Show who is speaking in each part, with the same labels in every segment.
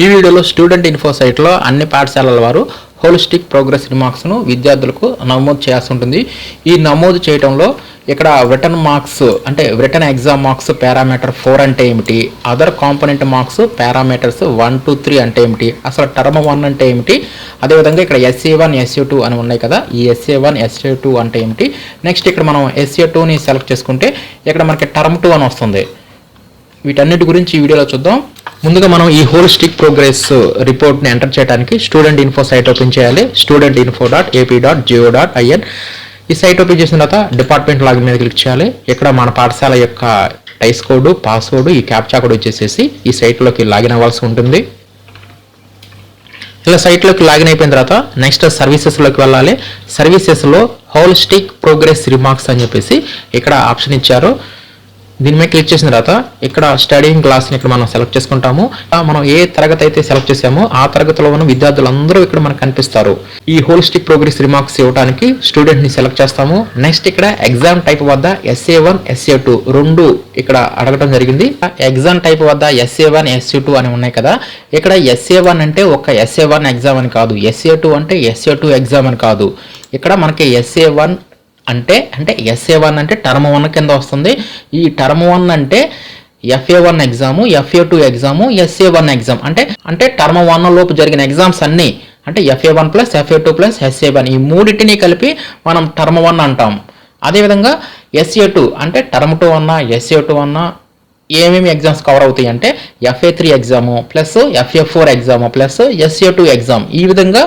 Speaker 1: ఈ వీడియోలో student info సైట్లో అన్ని పాఠశాలల వారు హోలిస్టిక్ ప్రోగ్రెస్ రిమార్క్స్ను విద్యార్థులకు నమోదు చేయాల్సి ఉంటుంది. ఈ నమోదు చేయడంలో ఇక్కడ రిటర్న్ మార్క్స్ అంటే written exam marks parameter four అంటే ఏమిటి? Other component marks parameters one two three అంటే ఏమిటి? అసలు టర్మ్ వన్ అంటే ఏమిటి? అదేవిధంగా ఇక్కడ ఎస్ఏ వన్ ఎస్ఏ టూ అని ఉన్నాయి కదా ఈ ఎస్ఏ వన్ ఎస్ఏ టూ అంటే ఏమిటి? నెక్స్ట్ ఇక్కడ మనం ఎస్ఏ టూని సెలెక్ట్ చేసుకుంటే ఇక్కడ మనకి టర్మ్ టూ అని వస్తుంది. వీటన్నిటి గురించి ఈ వీడియోలో చూద్దాం. ముందుగా మనం ఈ హోలిస్టిక్ ప్రోగ్రెస్ రిపోర్ట్ని ఎంటర్ చేయడానికి స్టూడెంట్ ఇన్ఫో సైట్ ఓపెన్ చేయాలి. Student info dot AP dot gov dot IN ఈ సైట్ ఓపెన్ చేసిన తర్వాత డిపార్ట్మెంట్ లాగిన్ మీద క్లిక్ చేయాలి. ఇక్కడ మన పాఠశాల యొక్క టైస్ కోడ్ పాస్వర్డ్ ఈ క్యాప్చా కోడ్ వచ్చేసేసి ఈ సైట్లోకి లాగిన్ అవ్వాల్సి ఉంటుంది. ఇలా సైట్లోకి లాగిన్ అయిపోయిన తర్వాత నెక్స్ట్ సర్వీసెస్లోకి వెళ్ళాలి. సర్వీసెస్లో హోలిస్టిక్ ప్రోగ్రెస్ రిమార్క్స్ అని చెప్పేసి ఇక్కడ ఆప్షన్ ఇచ్చారు. దీని మీద క్లిక్ చేసిన తర్వాత ఇక్కడ స్టడీయింగ్ క్లాస్ని ఇక్కడ మనం సెలెక్ట్ చేసుకుంటాము. మనం ఏ తరగతి అయితే సెలెక్ట్ చేసామో ఆ తరగతిలో ఉన్న విద్యార్థులందరూ ఇక్కడ మనకు కనిపిస్తారు. ఈ హోలిస్టిక్ ప్రోగ్రెస్ రిమార్క్స్ ఇవ్వడానికి స్టూడెంట్ని సెలెక్ట్ చేస్తాము. నెక్స్ట్ ఇక్కడ ఎగ్జామ్ టైప్ వద్ద ఎస్ఏ వన్ ఎస్ఏ టూ రెండు ఇక్కడ అడగడం జరిగింది. ఎగ్జామ్ టైప్ వద్ద ఎస్ఏ వన్ ఎస్ఏ టూ అని ఉన్నాయి కదా. ఇక్కడ ఎస్ఏ వన్ అంటే ఒక ఎస్ఏ వన్ ఎగ్జామ్ అని కాదు. ఎస్ఏ టూ అంటే ఎస్ఏ టూ ఎగ్జామ్ అని కాదు. ఇక్కడ మనకి ఎస్ఏ వన్ అంటే అంటే ఎస్ఏ వన్ అంటే టర్మ్ వన్ కింద వస్తుంది. ఈ టర్మ్ వన్ అంటే FA one exam FA two exam SA one exam అంటే అంటే టర్మ్ వన్ లోపు జరిగిన ఎగ్జామ్స్ అన్నీ అంటే FA one plus FA two plus SA one ఈ మూడింటిని కలిపి మనం టర్మ్ వన్ అంటాం. అదేవిధంగా ఎస్ఏ టూ అంటే టర్మ్ టూ అన్నా ఎస్ఏ టూ అన్నా ఏమేమి ఎగ్జామ్స్ కవర్ అవుతాయి అంటే FA three exam plus FA four exam plus SA two exam ఈ విధంగా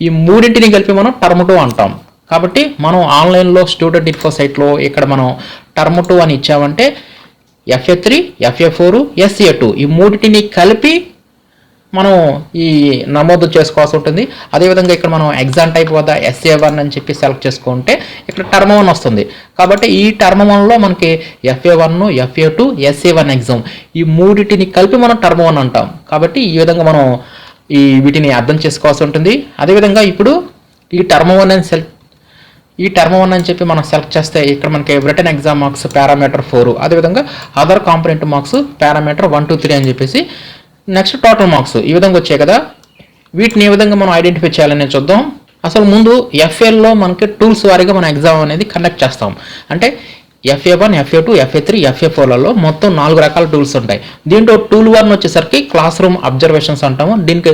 Speaker 1: ఈ మూడింటిని కలిపి మనం టర్మ్ టూ అంటాం. కాబట్టి మనం ఆన్లైన్లో స్టూడెంట్ ఇన్ఫో సైట్లో ఇక్కడ మనం టర్మ్ టూ అని ఇచ్చామంటే FA three FA four SA two ఈ మూడింటిని కలిపి మనం ఈ నమోదు చేసుకోవాల్సి ఉంటుంది. అదేవిధంగా ఇక్కడ మనం ఎగ్జామ్ టైప్ వద్ద ఎస్ఏ వన్ అని చెప్పి సెలెక్ట్ చేసుకుంటే ఇక్కడ టర్మ్ వన్ వస్తుంది. కాబట్టి ఈ టర్మ్ వన్లో మనకి FA one FA two SA one exam ఈ మూడింటిని కలిపి మనం టర్మ్ వన్ అంటాం. కాబట్టి ఈ విధంగా మనం ఈ వీటిని అర్థం చేసుకోవాల్సి ఉంటుంది. అదేవిధంగా ఇప్పుడు ఈ టర్మ్ వన్ అని సెలెక్ట్ ఈ టర్మ్ వన్ అని చెప్పి మనం సెలెక్ట్ చేస్తే ఇక్కడ మనకి written exam marks parameter four అదేవిధంగా other component marks parameter one two three అని చెప్పేసి నెక్స్ట్ టోటల్ మార్క్స్ ఈ విధంగా వచ్చాయి కదా. వీటిని ఏ విధంగా మనం ఐడెంటిఫై చేయాలని చూద్దాం. అసలు ముందు ఎఫ్ఏల్లో మనకి టూల్స్ వారీగా మనం ఎగ్జామ్ అనేది కండక్ట్ చేస్తాం. అంటే FA one FA two FA three FA ఫోర్లలో మొత్తం నాలుగు రకాల టూల్స్ ఉంటాయి. దీంట్లో టూల్ వన్ వచ్చేసరికి క్లాస్ రూమ్ అబ్జర్వేషన్స్ అంటాము. దీనికి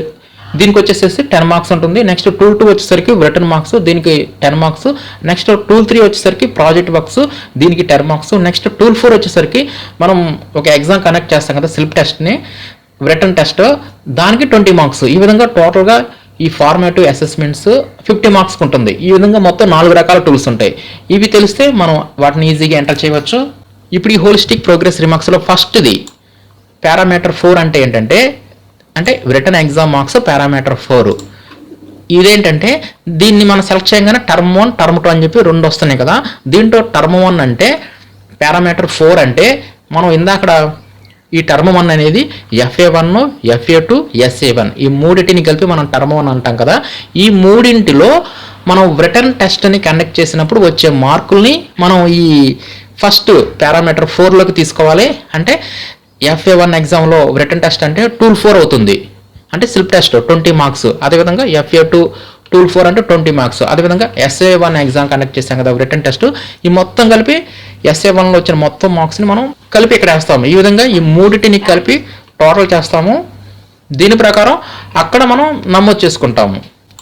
Speaker 1: దీనికి వచ్చేసేసి టెన్ మార్క్స్ ఉంటుంది. నెక్స్ట్ టూల్ టూ వచ్చేసరికి రిటర్న్ మార్క్స్ దీనికి ten marks next tool three వచ్చేసరికి ప్రాజెక్ట్ వర్క్స్ దీనికి ten marks next tool four వచ్చేసరికి మనం ఒక ఎగ్జామ్ కనెక్ట్ చేస్తాం కదా స్లిప్ టెస్ట్ని రిటర్న్ టెస్ట్ దానికి ట్వంటీ మార్క్స్ ఈ విధంగా టోటల్గా ఈ ఫార్మేటివ్ అసెస్మెంట్స్ ఫిఫ్టీ మార్క్స్ ఉంటుంది. ఈ విధంగా మొత్తం నాలుగు రకాల టూల్స్ ఉంటాయి. ఇవి తెలిస్తే మనం వాటిని ఈజీగా ఎంటర్ చేయవచ్చు. ఇప్పుడు ఈ హోలిస్టిక్ ప్రోగ్రెస్ రిమార్క్స్లో ఫస్ట్ది పారామీటర్ ఫోర్ అంటే ఏంటంటే అంటే written exam marks parameter four ఇదేంటంటే దీన్ని మనం సెలెక్ట్ చేయగానే టర్మ్ వన్ టర్మ్ టూ అని చెప్పి రెండు వస్తున్నాయి కదా. దీంట్లో టర్మ్ వన్ అంటే పారామీటర్ ఫోర్ అంటే మనం ఇందాకడ ఈ టర్మ్ వన్ అనేది FA one FA two SA one ఈ మూడింటిని కలిపి మనం టర్మ్ వన్ అంటాం కదా. ఈ మూడింటిలో మనం రిటర్న్ టెస్ట్ని కండక్ట్ చేసినప్పుడు వచ్చే మార్కుల్ని మనం ఈ ఫస్ట్ పారామీటర్ ఫోర్లోకి తీసుకోవాలి. అంటే ఎఫ్ఏ వన్ ఎగ్జామ్లో రిటర్న్ టెస్ట్ అంటే టూల్ ఫోర్ అవుతుంది. అంటే స్లిప్ టెస్ట్ ట్వంటీ మార్క్స్ అదేవిధంగా ఎఫ్ఏ టూ టూల్ ఫోర్ అంటే ట్వంటీ మార్క్స్ అదేవిధంగా ఎస్ఏ వన్ ఎగ్జామ్ కండక్ట్ చేస్తాం కదా రిటర్న్ టెస్ట్ ఈ మొత్తం కలిపి ఎస్ఏ వన్లో వచ్చిన మొత్తం మార్క్స్ని మనం కలిపి ఇక్కడ వేస్తాము. ఈ విధంగా ఈ మూడింటిని కలిపి టోటల్ చేస్తాము. దీని ప్రకారం అక్కడ మనం నమోదు చేసుకుంటాము.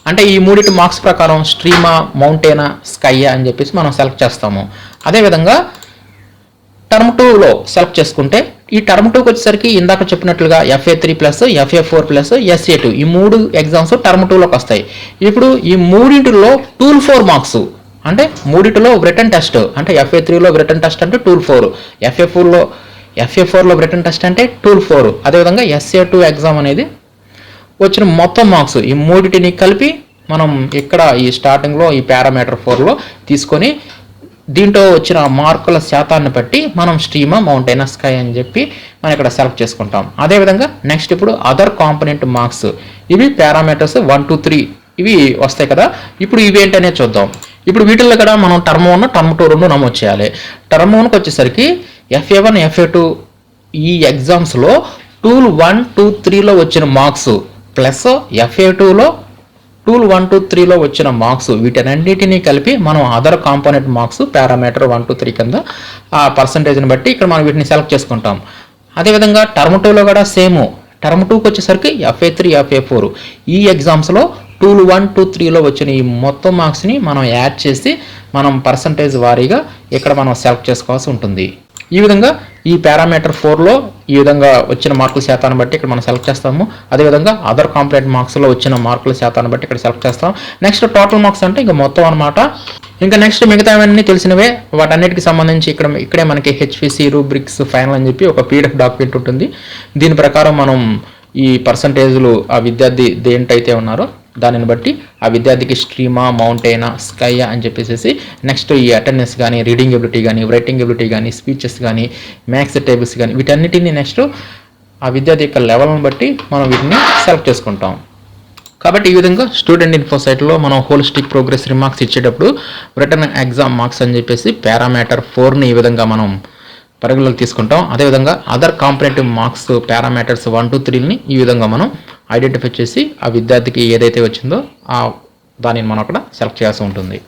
Speaker 1: అంటే ఈ మూడింటి మార్క్స్ ప్రకారం స్ట్రీమా మౌంటైనా స్కైయా అని చెప్పేసి మనం సెలెక్ట్ చేస్తాము. అదేవిధంగా టర్మ్ టూలో సెలెక్ట్ చేసుకుంటే ఈ టర్మ్ టూకి వచ్చేసరికి ఇందాక చెప్పినట్లుగా FA three plus FA four plus SA two ఈ మూడు ఎగ్జామ్స్ టర్మ్ టూలోకి వస్తాయి. ఇప్పుడు ఈ మూడింటిలో టూల్ ఫోర్ మార్క్స్ అంటే మూడింటిలో బ్రిటన్ టెస్ట్ అంటే ఎఫ్ఏ త్రీలో బ్రిటన్ టెస్ట్ అంటే టూల్ ఫోర్ ఎఫ్ఏ ఫోర్లో ఎఫ్ఏ ఫోర్లో బ్రిటన్ టెస్ట్ అంటే టూల్ ఫోర్ అదేవిధంగా ఎస్ఏ టూ ఎగ్జామ్ అనేది వచ్చిన మొత్తం మార్క్స్ ఈ మూడింటిని కలిపి మనం ఇక్కడ ఈ స్టార్టింగ్లో ఈ పారామీటర్ ఫోర్లో తీసుకొని దీంట్లో వచ్చిన మార్కుల శాతాన్ని బట్టి మనం స్ట్రీమ్ మౌంటైనా స్కై అని చెప్పి మనం ఇక్కడ సెలెక్ట్ చేసుకుంటాం. అదేవిధంగా నెక్స్ట్ ఇప్పుడు అదర్ కాంపనెంట్ మార్క్స్. ఇవి పారామీటర్స్ వన్ టూ త్రీ ఇవి వస్తాయి కదా. ఇప్పుడు ఇవి ఏంటనే చూద్దాం. ఇప్పుడు వీటిల్లో కూడా మనం టర్మ్ వన్ టర్మ్ టూ రెండు నమోదు చేయాలి. టర్మ్ వన్కి వచ్చేసరికి ఎఫ్ఏ వన్ ఎఫ్ఏ టూ ఈ ఎగ్జామ్స్లో టూల్ వన్ టూ త్రీలో వచ్చిన మార్క్స్ ప్లస్ ఎఫ్ఏ టూలో టూల్ వన్ టూ త్రీలో వచ్చిన మార్క్స్ వీటన్నిటిని కలిపి మనం other component marks parameter one two three కింద ఆ పర్సంటేజ్ని బట్టి ఇక్కడ మనం వీటిని సెలెక్ట్ చేసుకుంటాం. అదేవిధంగా టర్మ్ టూలో కూడా సేమ్ టర్మ్ టూకి వచ్చేసరికి ఎఫ్ఏ త్రీ ఎఫ్ఏ ఫోర్ ఈ ఎగ్జామ్స్లో టూల్ వన్ టూ త్రీలో వచ్చిన ఈ మొత్తం మార్క్స్ని మనం యాడ్ చేసి మనం పర్సంటేజ్ వారీగా ఇక్కడ మనం సెలెక్ట్ చేసుకోవాల్సి ఉంటుంది. ఈ విధంగా ఈ పారామీటర్ ఫోర్లో ఈ విధంగా వచ్చిన మార్కుల శాతాన్ని బట్టి ఇక్కడ మనం సెలెక్ట్ చేస్తాము. అదేవిధంగా అదర్ కాంప్లెంట్ మార్క్స్లో వచ్చిన మార్కుల శాతాన్ని బట్టి ఇక్కడ సెలెక్ట్ చేస్తాం. నెక్స్ట్ టోటల్ మార్క్స్ అంటే ఇంకా మొత్తం అనమాట ఇంకా నెక్స్ట్ మిగతావన్నీ తెలిసినవే. వాటన్నిటికి సంబంధించి ఇక్కడ ఇక్కడే మనకి హెచ్పిసి రూబ్రిక్స్ ఫైనల్ అని చెప్పి ఒక పీడిఎఫ్ డాక్యుమెంట్ ఉంటుంది. దీని ప్రకారం మనం ఈ పర్సంటేజ్లు ఆ విద్యార్థి దేంటైతే ఉన్నారో దానిని బట్టి ఆ విద్యార్థికి స్ట్రీమా మౌంటైనా స్కైయా అని చెప్పేసి నెక్స్ట్ ఈ అటెండెన్స్ కానీ రీడింగ్ ఎబిలిటీ కానీ రైటింగ్ ఎబిలిటీ కానీ స్పీచెస్ కానీ మ్యాథ్స్ టేబుల్స్ కానీ వీటన్నిటిని నెక్స్ట్ ఆ విద్యార్థి యొక్క లెవెల్ని బట్టి మనం వీటిని సెలెక్ట్ చేసుకుంటాం. కాబట్టి ఈ విధంగా స్టూడెంట్ ఇన్ఫో సైట్లో మనం హోలిస్టిక్ ప్రోగ్రెస్ రిమార్క్స్ ఇచ్చేటప్పుడు రిటర్న్ ఎగ్జామ్ మార్క్స్ అని చెప్పేసి పారామీటర్ ఫోర్ని ఈ విధంగా మనం పరిగణలోకి తీసుకుంటాం. అదేవిధంగా other competitive marks parameters one two త్రీని ఈ విధంగా మనం ఐడెంటిఫై చేసి ఆ విద్యార్థికి ఏదైతే వచ్చిందో ఆ దానిని మనం అక్కడ సెలెక్ట్ చేయాల్సి ఉంటుంది.